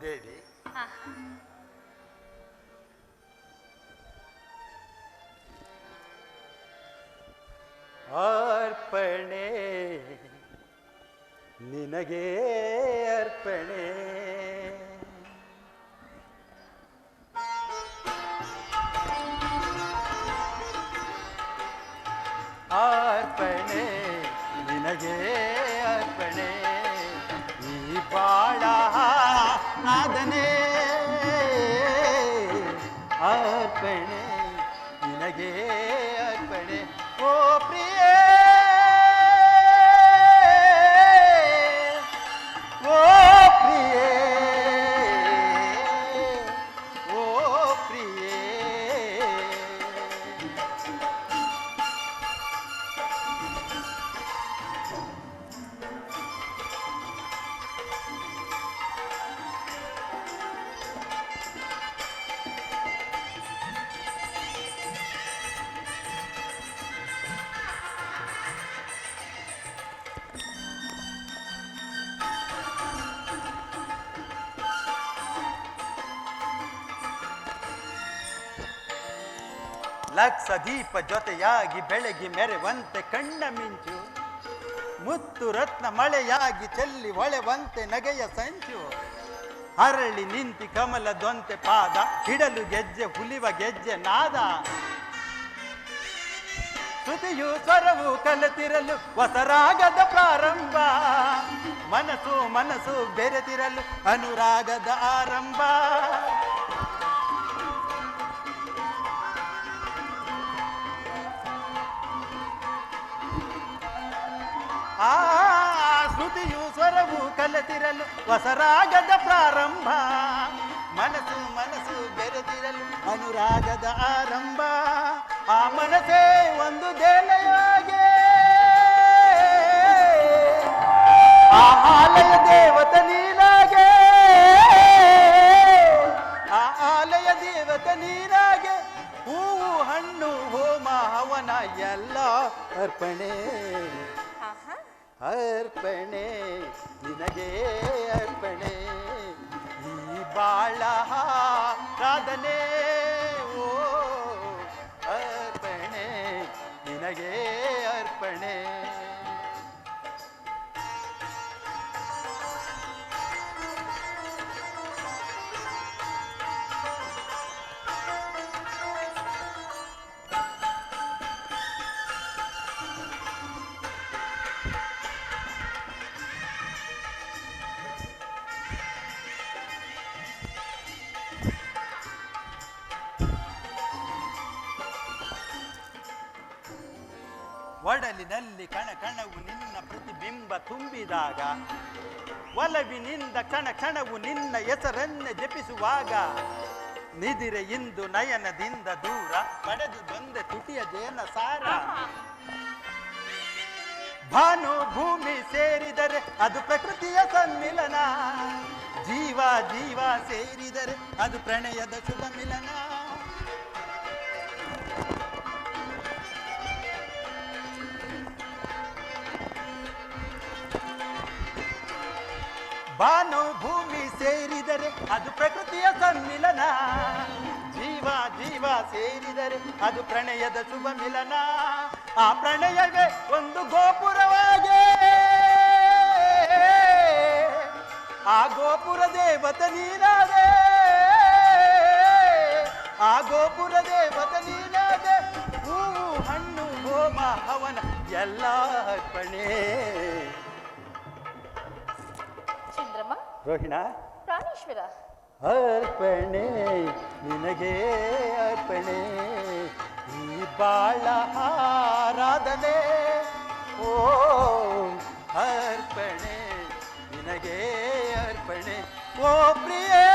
देवी हाँ। अर्पणे नगे अर्पणे। अर्पणे नगे ಲಕ್ಷ ದೀಪ ಜೊತೆಯಾಗಿ ಬೆಳಗಿ ಮೆರೆವಂತೆ ಕಣ್ಣ ಮಿಂಚು. ಮುತ್ತು ರತ್ನ ಮಳೆಯಾಗಿ ಚೆಲ್ಲಿ ಹೊಳೆವಂತೆ ನಗೆಯ ಸಂಚು. ಅರಳಿ ನಿಂತಿ ಕಮಲದೊಂತೆ ಪಾದ, ಹಿಡಲು ಗೆಜ್ಜೆ, ಹುಲಿವ ಗೆಜ್ಜೆ ನಾದ. ಶ್ರುತಿಯು ಸ್ವರವು ಕಲತಿರಲು ಹೊಸರಾಗದ ಪ್ರಾರಂಭ. ಮನಸ್ಸು ಮನಸ್ಸು ಬೆರೆತಿರಲು ಅನುರಾಗದ ಆರಂಭ. ಆ ಶ್ರುತಿಯು ಸ್ವರವು ಕಲೆತಿರಲು ಹೊಸರಾಗದ ಪ್ರಾರಂಭ. ಮನಸ್ಸು ಮನಸ್ಸು ಬೆರೆದಿರಲು ಅನುರಾಗದ ಆರಂಭ. ಆ ಮನಸ್ಸೇ ಒಂದು ದೇಲೆಯಾಗೆ ಆ ಆಲಯ ದೇವತ ನೀನಾಗೆ ಆ ಆಲಯ ದೇವತ ನೀನಾಗೆ ಹೂವು, ಹಣ್ಣು, ಹೋಮ, ಹವನ ಎಲ್ಲ ಅರ್ಪಣೆ. ಅರ್ಪಣೆ ನಿನಗೆ ಅರ್ಪಣೆ ಈ ಬಾಳ ಸಾಧನೆ ಒಡಲಿನಲ್ಲಿ ಕಣ ಕಣವು ನಿನ್ನ ಪ್ರತಿಬಿಂಬ ತುಂಬಿದಾಗ, ಒಲವಿನಿಂದ ಕಣ ಕಣವು ನಿನ್ನ ಹೆಸರನ್ನೇ ಜಪಿಸುವಾಗ, ನಿದಿರೆ ಇಂದು ನಯನದಿಂದ ದೂರ ಪಡೆದು ಬಂದೆ ತುಟಿಯ ಜೇನ ಸಾರ. ಭಾನು ಭೂಮಿ ಸೇರಿದರೆ ಅದು ಪ್ರಕೃತಿಯ ಸಮ್ಮಿಲನ. ಜೀವ ಜೀವ ಸೇರಿದರೆ ಅದು ಪ್ರಣಯದ ಶುಭ ಮಿಲನ ಬಾನು ಭೂಮಿ ಸೇರಿದರೆ ಅದು ಪ್ರಕೃತಿಯ ಸಮ್ಮಿಲನ. ಜೀವ ಜೀವ ಸೇರಿದರೆ ಅದು ಪ್ರಣಯದ ಶುಭ ಮಿಲನ. ಆ ಪ್ರಣಯವೇ ಒಂದು ಗೋಪುರವಾಗೆ. ಆ ಗೋಪುರ ದೇವತ ನೀನಾದೆ ರೋಹಿಣ? ಪ್ರಾಣೇಶ್ವರ. ಅರ್ಪಣೆ ನಿನಗೆ ಅರ್ಪಣೆ ಈ ಬಾಳ ಆರಾಧನೆ. ಓ ಅರ್ಪಣೆ ನಿನಗೆ ಅರ್ಪಣೆ. ಓ ಪ್ರಿಯೇ